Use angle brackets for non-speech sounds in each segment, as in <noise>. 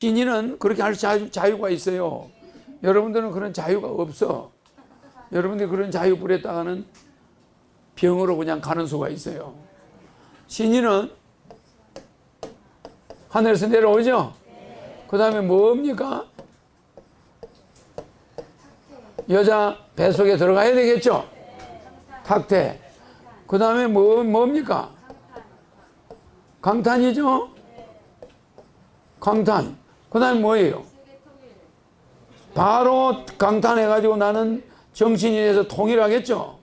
신인은 그렇게 할 자유, 자유가 있어요. 여러분들은 그런 자유가 없어. 여러분들이 그런 자유 부렸다가는 병으로 그냥 가는 수가 있어요. 신인은 하늘에서 내려오죠? 그 다음에 뭡니까? 여자 뱃속에 들어가야 되겠죠? 탁태. 그 다음에 뭐, 뭡니까? 강탄이죠? 강탄. 그 다음에 뭐예요? 바로 강탄해가지고 나는 정신이 돼서 통일하겠죠?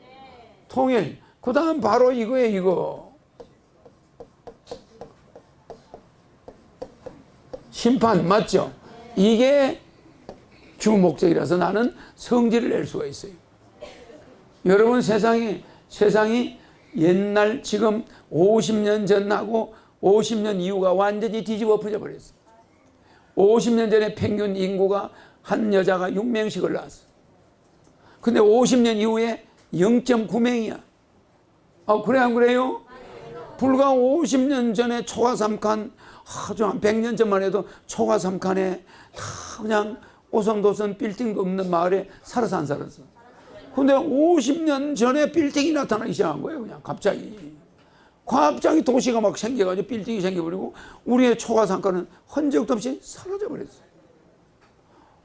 통일. 그 다음 바로 이거예요, 이거. 심판, 맞죠? 이게 주 목적이라서 나는 성질을 낼 수가 있어요. 여러분 세상이, 세상이 옛날 지금 50년 전하고 50년 이후가 완전히 뒤집어 엎어져 버렸어. 50년 전에 평균 인구가 한 여자가 6명씩을 낳았어. 근데 50년 이후에 0.9명이야. 아, 그래, 안 그래요? 불과 50년 전에 초가 3칸, 아주 한 100년 전만 해도 초가 3칸에 다 그냥 오성도선 빌딩도 없는 마을에 살아서 안 살았어. 근데 50년 전에 빌딩이 나타나기 시작한 거예요, 그냥 갑자기. 갑자기 도시가 막 생겨가지고 빌딩이 생겨버리고 우리의 초가 상가는 흔적도 없이 사라져버렸어.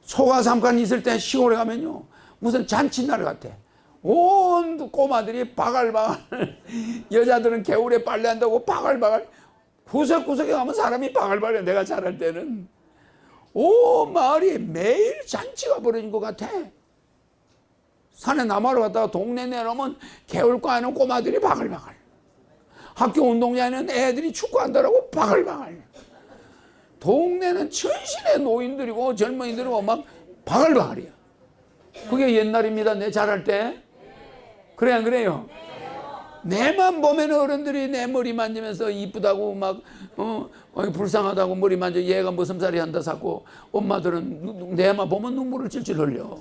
초가 상간 있을 때 시골에 가면요. 무슨 잔칫날 같아. 온 꼬마들이 바갈바갈. <laughs> 여자들은 겨울에 빨래한다고 바갈바갈. 구석구석에 가면 사람이 바갈바갈. 내가 자랄 때는. 온 마을이 매일 잔치가 벌어진 것 같아. 산에 나무로 갔다가 동네 내려오면 개울가에는 꼬마들이 바글바글. 학교 운동장에는 애들이 축구한다라고 바글바글. 동네는 천신의 노인들이고 젊은이들이고 막 바글바글이야. 그게 옛날입니다. 내 자랄 때. 그래 안 그래요? 내만 보면 어른들이 내 머리 만지면서 이쁘다고 막 어, 어, 불쌍하다고 머리 만져 얘가 무슨 살이 한다 사고 엄마들은 내만 보면 눈물을 찔찔 흘려.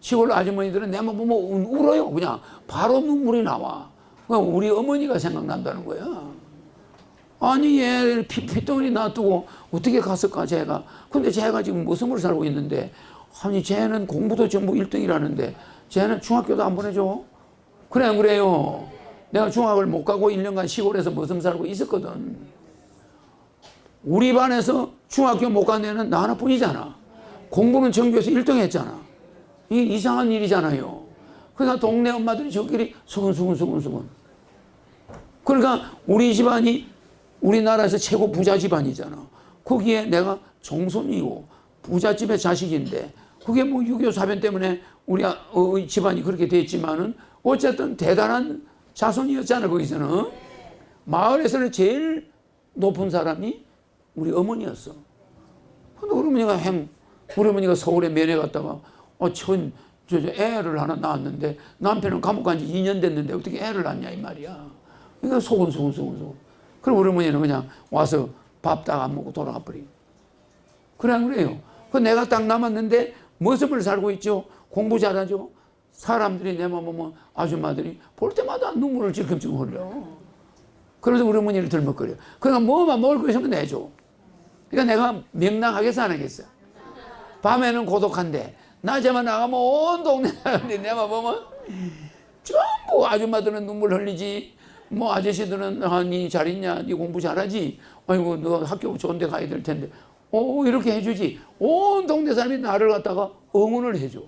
시골 아주머니들은 내만 보면 우- 울어요. 그냥 바로 눈물이 나와. 그냥 우리 어머니가 생각난다는 거야. 아니 얘 피, 피덩어리 놔두고 어떻게 갔을까 제가. 근데 제가 지금 모성을 살고 있는데 아니 쟤는 공부도 전부 1등이라는데 쟤는 중학교도 안 보내줘. 그래 안 그래요. 내가 중학을 못 가고 1년간 시골에서 머슴 살고 있었거든. 우리 반에서 중학교 못 간 애는 나 하나뿐이잖아. 공부는 전교에서 1등 했잖아. 이게 이상한 일이잖아요. 그러니까 동네 엄마들이 저끼리 수근수근수근수근. 그러니까 우리 집안이 우리나라에서 최고 부자 집안이잖아. 거기에 내가 종손이고 부잣집의 자식인데 그게 뭐 유교 사변 때문에 우리 아- 어, 집안이 그렇게 됐지만은 어쨌든 대단한 자손이었잖아 거기서는 마을에서는 제일 높은 사람이 우리 어머니였어. 근데 우리 어머니가 행 우리 어머니가 서울에 면회 갔다가 어천 저, 저 애를 하나 낳았는데 남편은 감옥 간 지 2년 됐는데 어떻게 애를 낳냐 이 말이야. 그러니까 속은 속은 속은 속은. 그럼 우리 어머니는 그냥 와서 밥 딱 안 먹고 돌아가. 그래 안 그래요? 그 내가 딱 남았는데 모습을 살고 있죠. 공부 잘하죠. 사람들이 내만 보면 아줌마들이 볼 때마다 눈물을 질끔질끔 흘려. 그래서 우리 어머니를 들먹거려. 그러니까 뭐만 먹을 거 있으면 내줘. 그러니까 내가 명랑하겠어 안 하겠어? 밤에는 고독한데 낮에만 나가면 온 동네 사람들이 내만 보면 전부 아줌마들은 눈물 흘리지 뭐 아저씨들은 아니 잘 있냐? 네 공부 잘하지? 아이고 너 학교 좋은 데 가야 될 텐데. 오 이렇게 해주지. 온 동네 사람이 나를 갖다가 응원을 해줘.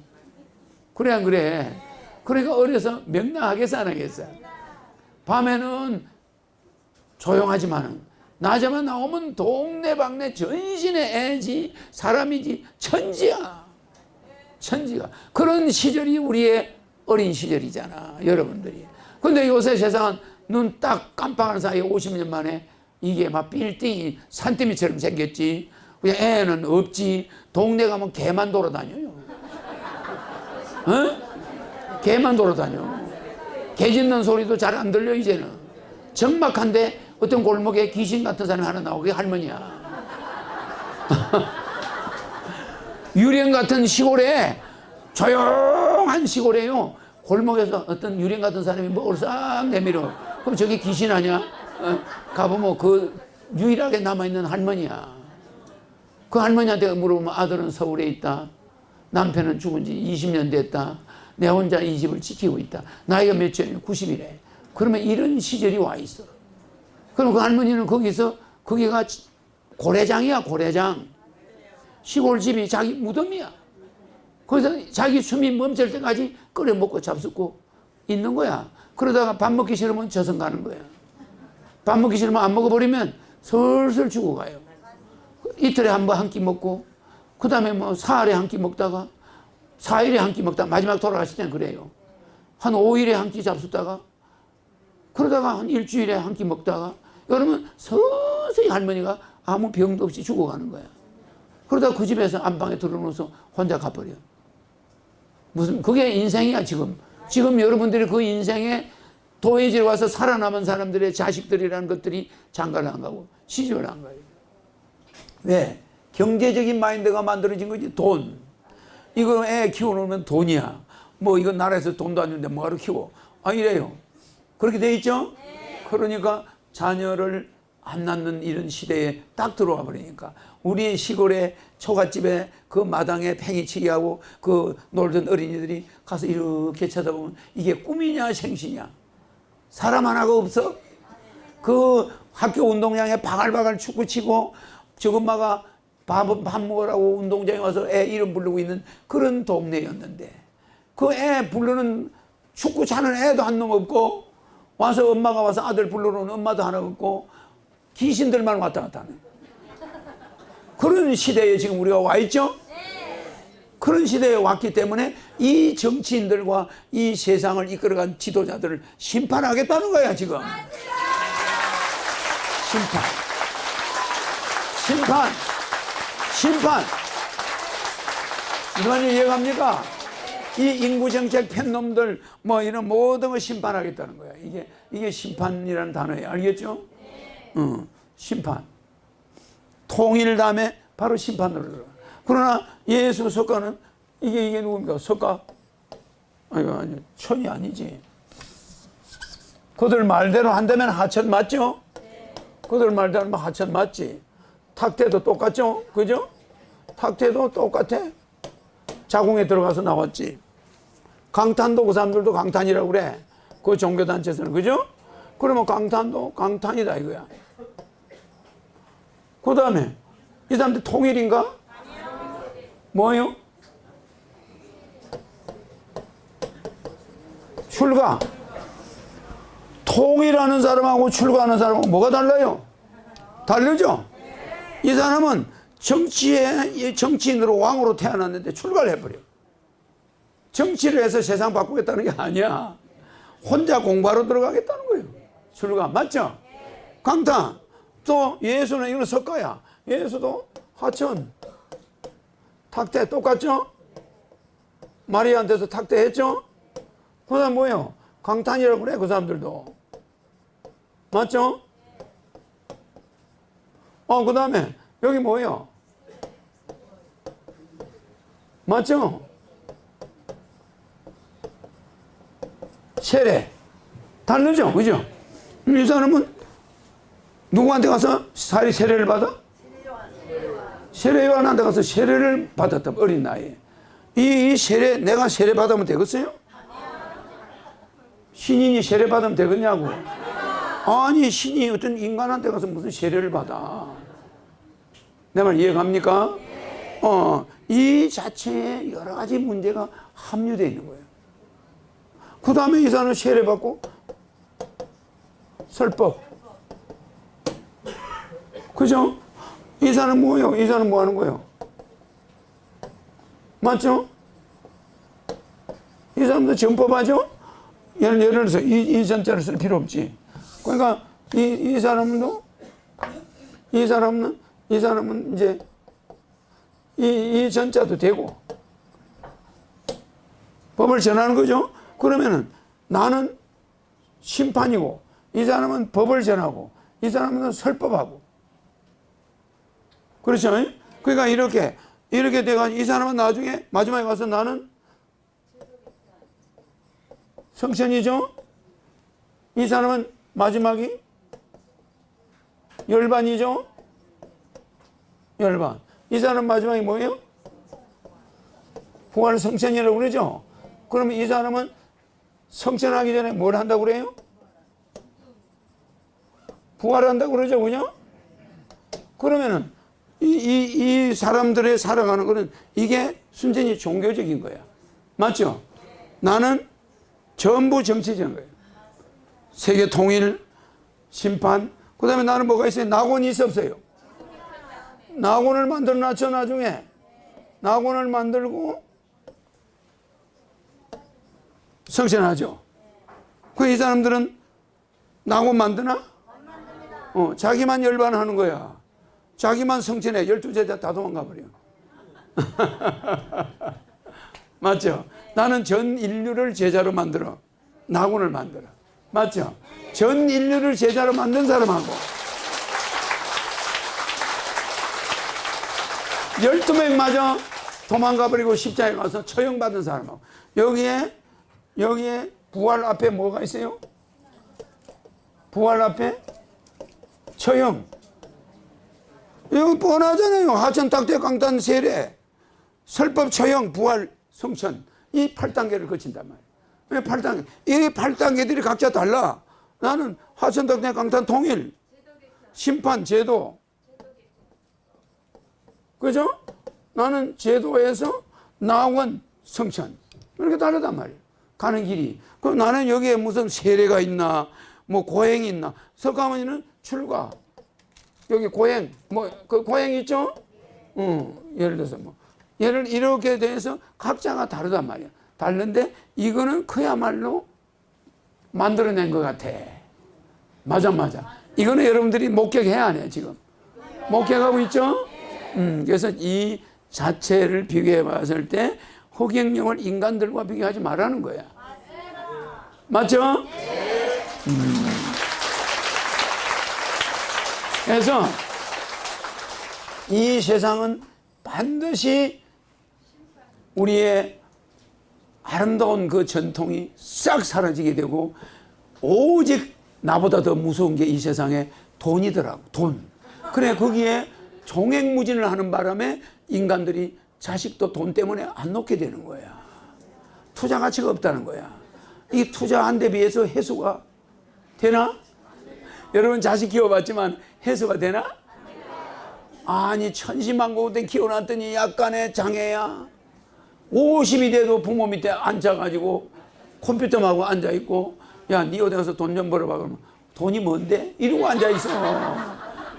그래 안 그래? 그러니까 어려서 명랑하겠어 안 하겠어. 밤에는 조용하지만은 낮에만 나오면 동네방네 전신의 애지 사람이지 천지야. 천지가. 그런 시절이 우리의 어린 시절이잖아 여러분들이. 근데 요새 세상은 눈 딱 깜빡하는 사이에 50년 만에 이게 막 빌딩이 산더미처럼 생겼지 그냥 애는 없지 동네 가면 개만 돌아다녀요 어? 개만 돌아다녀 개 짖는 소리도 잘 안 들려 이제는 적막한데 어떤 골목에 귀신 같은 사람이 하나 나오고 그게 할머니야 <laughs> 유령 같은 시골에 조용한 시골에요. 골목에서 어떤 유령 같은 사람이 먹을 싹 내밀어. 그럼 저게 귀신 아니야? 어? 가보면 그 유일하게 남아있는 할머니야. 그 할머니한테 물어보면 아들은 서울에 있다. 남편은 죽은 지 20년 됐다. 내 혼자 이 집을 지키고 있다. 나이가 몇이에요? 90이래. 그러면 이런 시절이 와 있어. 그럼 그 할머니는 거기서 거기가 고래장이야 고래장. 시골집이 자기 무덤이야. 거기서 자기 숨이 멈출 때까지 끓여 먹고 잡숫고 있는 거야. 그러다가 밥 먹기 싫으면 저승 가는 거야. 밥 먹기 싫으면 안 먹어버리면 슬슬 죽어가요. 이틀에 한 번 한 끼 먹고, 그 다음에 뭐 사흘에 한 끼 먹다가, 사일에 한 끼 먹다가, 마지막 돌아가실 때는 그래요. 한 5일에 한 끼 잡숫다가, 그러다가 한 일주일에 한 끼 먹다가, 여러분 서서히 할머니가 아무 병도 없이 죽어가는 거야. 그러다 그 집에서 안방에 들어놓아서 혼자 가버려. 무슨, 그게 인생이야, 지금. 지금 여러분들이 그 인생에 도해지로 와서 살아남은 사람들의 자식들이라는 것들이 장가를 안 가고 시집을 안 가요. 왜? 경제적인 마인드가 만들어진 거지, 돈. 이거 애 키워놓으면 돈이야. 뭐 이거 나라에서 돈도 안 주는데 뭐하러 키워? 아, 이래요. 그렇게 돼 있죠? 그러니까 자녀를 안 낳는 이런 시대에 딱 들어와 버리니까. 우리 시골의 초가집에 그 마당에 팽이치기 하고 그 놀던 어린이들이 가서 이렇게 쳐다보면 이게 꿈이냐 생시냐? 사람 하나가 없어? 그 학교 운동장에 바갈바갈 축구 치고 저 엄마가 밥, 밥 먹으라고 운동장에 와서 애 이름 부르고 있는 그런 동네였는데 그 애 부르는 축구 차는 애도 한 놈 없고 와서 엄마가 와서 아들 부르러 오는 엄마도 하나 없고 귀신들만 왔다 갔다 하네. 그런 시대에 지금 우리가 와 있죠? 그런 시대에 왔기 때문에 이 정치인들과 이 세상을 이끌어간 지도자들을 심판하겠다는 거야, 지금. 심판. 심판. 심판. 이만 이해갑니까? 이 인구정책 팬놈들 뭐 이런 모든 걸 심판하겠다는 거야. 이게, 이게 심판이라는 단어예요. 알겠죠? 어, 심판. 통일 다음에 바로 심판으로 들어가. 그러나 예수 석가는 이게 이게 누굽니까? 석가? 아니 아니 천이 아니지. 그들 말대로 한다면 하천 맞죠? 그들 말대로 하면 하천 맞지. 탁태도 똑같죠? 그죠? 탁태도 똑같아. 자궁에 들어가서 나왔지. 강탄도 그 사람들도 강탄이라고 그래. 그 종교단체에서는 그죠? 그러면 강탄도 강탄이다 이거야. 그 다음에 이 사람들 통일인가? 뭐요? 출가. 통일하는 사람하고 출가하는 사람하고 뭐가 달라요? 다르죠? 이 사람은 정치에 정치인으로 왕으로 태어났는데 출가를 해버려. 정치를 해서 세상 바꾸겠다는 게 아니야. 혼자 공부하러 들어가겠다는 거예요. 출가 맞죠? 강타 또 예수는 이거는 석가야. 예수도 하천 탁대 똑같죠? 마리아한테서 탁대했죠? 그 다음 뭐예요? 강탄이라고 그래 그 사람들도 맞죠? 어 그 다음에 여기 뭐예요? 맞죠? 세례 다르죠? 그죠? 이 사람은 누구한테 가서 사리 세례를 받아? 세례 요한한테 가서 세례를 받았다 어린 나이에 이, 이 세례 내가 세례 받으면 되겠어요? 신인이 세례 받으면 되겠냐고 아니 신이 어떤 인간한테 가서 무슨 세례를 받아 내 말 이해갑니까? 어, 이 자체에 여러 가지 문제가 함유되어 있는 거예요 그 다음에 이 사람은 세례 받고 설법 그죠? 이 사람 뭐예요? 이 사람 뭐 하는 거예요? 맞죠? 이 사람도 전법하죠? 예를, 예를 들어서 이, 이 전자를 쓸 필요 없지. 그러니까 이, 이 사람도 이 사람은 이 사람은 이제 이, 이 전자도 되고 법을 전하는 거죠. 그러면은 나는 심판이고 이 사람은 법을 전하고 이 사람은 설법하고 그렇죠? 그러니까 이렇게 이렇게 돼가 이 사람은 나중에 마지막에 가서 나는 성천이죠? 이 사람은 마지막이 열반이죠? 열반. 이 사람 마지막에 뭐예요? 부활 성천이라고 그러죠? 그러면 이 사람은 성천하기 전에 뭘 한다고 그래요? 부활한다고 그러죠, 그죠? 그러면은 이, 이, 이 사람들의 살아가는 거는 이게 순전히 종교적인 거야. 맞죠? 나는 전부 정치적인 거예요. 세계 통일, 심판, 그 다음에 나는 뭐가 있어요? 낙원이 있어 없어요? 낙원을 만들어 놨죠, 나중에. 낙원을 만들고 성천하죠. 그 이 사람들은 낙원 만드나? 어, 자기만 열반하는 거야. 자기만 성천해. 열두 제자 다 도망가 버려. <laughs> 맞죠? 나는 전 인류를 제자로 만들어. 낙원을 만들어. 맞죠? 전 인류를 제자로 만든 사람하고 12명마저 도망가 버리고 십자가에 가서 처형받은 사람하고 여기에 여기에 부활 앞에 뭐가 있어요? 부활 앞에 처형. 이거 뻔하잖아요. 하천 탁대 강단 세례 설법 처형 부활 성천 이 8단계를 거친단 말이에요. 왜 8단계? 이 8단계들이 각자 달라. 나는 하천 탁대 강단 통일 심판 제도 그죠? 나는 제도에서 나원 성천 이렇게 다르단 말이에요. 가는 길이. 그럼 나는 여기에 무슨 세례가 있나, 뭐 고행이 있나. 석가모니는 출가. 여기 고행, 뭐 그 고행 있죠? 응. 예를 들어서 뭐 예를 이렇게 돼서 각자가 다르단 말이야. 다른데 이거는 그야말로 만들어낸 것 같아. 맞아, 맞아. 이거는 여러분들이 목격해야 하네 지금. 목격하고 있죠? 음, 그래서 이 자체를 비교해 봤을 때 허경영을 인간들과 비교하지 말라는 거야. 맞죠? 음. 그래서 이 세상은 반드시 우리의 아름다운 그 전통이 싹 사라지게 되고 오직 나보다 더 무서운 게 이 세상에 돈이더라고 돈. 그래 거기에 종횡무진을 하는 바람에 인간들이 자식도 돈 때문에 안 놓게 되는 거야. 투자 가치가 없다는 거야. 이 투자한 데 비해서 해수가 되나? 여러분 자식 키워봤지만 해수가 되나? 아니 천신만고대 키워놨더니 약간의 장애야. 50이 돼도 부모 밑에 앉아가지고 컴퓨터하고 앉아있고 야니 어디 가서 돈 좀 벌어봐. 그러면 돈이 뭔데? 이러고 앉아있어.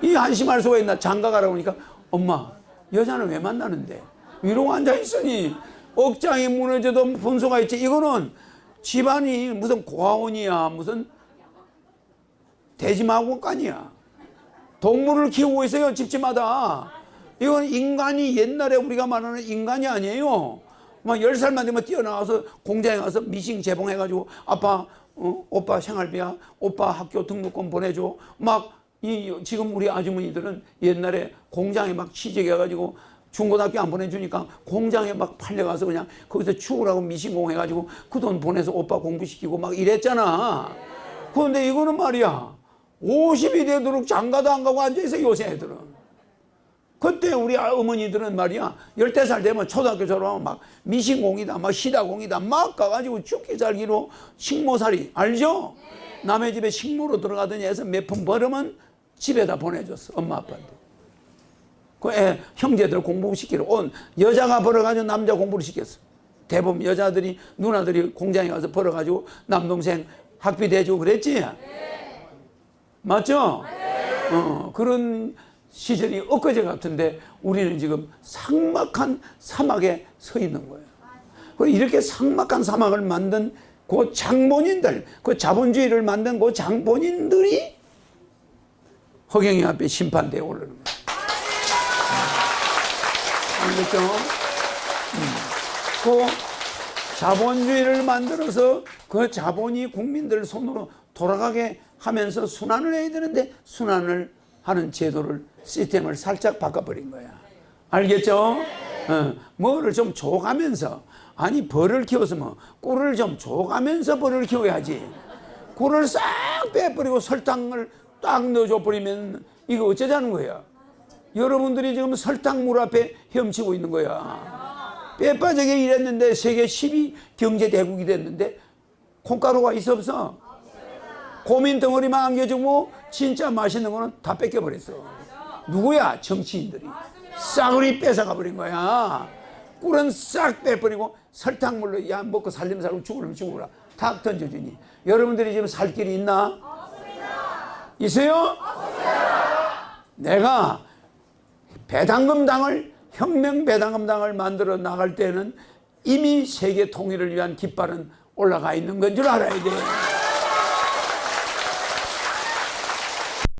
이 한심할 수가 있나? 장가 가라고 하니까 엄마 여자는 왜 만나는데? 이러고 앉아있으니 억장이 무너져도 분수가 있지. 이거는 집안이 무슨 고아원이야. 무슨 돼지마구간이야 동물을 키우고 있어요 집집마다 이건 인간이 옛날에 우리가 말하는 인간이 아니에요 막 10살만 되면 뛰어나와서 공장에 가서 미싱 재봉해가지고 아빠 어, 오빠 생활비야 오빠 학교 등록금 보내줘 막 이 지금 우리 아주머니들은 옛날에 공장에 막 취직해가지고 중고등학교 안 보내주니까 공장에 막 팔려가서 그냥 거기서 죽으라고 미신공 해가지고 그 돈 보내서 오빠 공부시키고 막 이랬잖아. 그런데 이거는 말이야. 50이 되도록 장가도 안 가고 앉아있어 요새 애들은. 그때 우리 어머니들은 말이야. 15살 되면 초등학교 졸업하면 막 미신공이다, 막 시다공이다, 막 가가지고 죽기 살기로 식모살이. 알죠? 남의 집에 식모로 들어가더니 해서 몇 푼 벌으면 집에다 보내줬어. 엄마 아빠한테. 그 애, 형제들 공부시키러 온 여자가 벌어가지고 남자 공부를 시켰어. 대부분 여자들이 누나들이 공장에 가서 벌어가지고 남동생 학비 대주고 그랬지. 맞죠? 어, 그런 시절이 엊그제 같은데 우리는 지금 삭막한 사막에 서 있는 거예요. 그 이렇게 삭막한 사막을 만든 그 장본인들, 그 자본주의를 만든 그 장본인들이 허경영 앞에 심판대에 오르는 거예요. 알겠죠? 음. 그 자본주의를 만들어서 그 자본이 국민들 손으로 돌아가게 하면서 순환을 해야 되는데 순환을 하는 제도를 시스템을 살짝 바꿔버린 거야. 알겠죠? 어, 뭐를 좀 줘가면서 아니 벌을 키웠으면 꿀을 좀 줘가면서 벌을 키워야지. 꿀을 싹 빼버리고 설탕을 딱 넣어줘 버리면 이거 어쩌자는 거야? 여러분들이 지금 설탕물 앞에 헤엄치고 있는 거야. 빼 빠지게 일했는데 세계 10위 경제 대국이 됐는데 콩가루가 있어 없어? 고민 덩어리만 안겨주고 진짜 맛있는 거는 다 뺏겨버렸어. 누구야? 정치인들이. 싸구리 뺏어가 버린 거야. 꿀은 싹 빼버리고 설탕물로 야 먹고 살림 살고 죽으면 죽으라 탁 던져주니 여러분들이 지금 살 길이 있나? 있어요? 내가 배당금당을 혁명 배당금당을 만들어 나갈 때는 이미 세계 통일을 위한 깃발은 올라가 있는 건 줄 알아야 돼.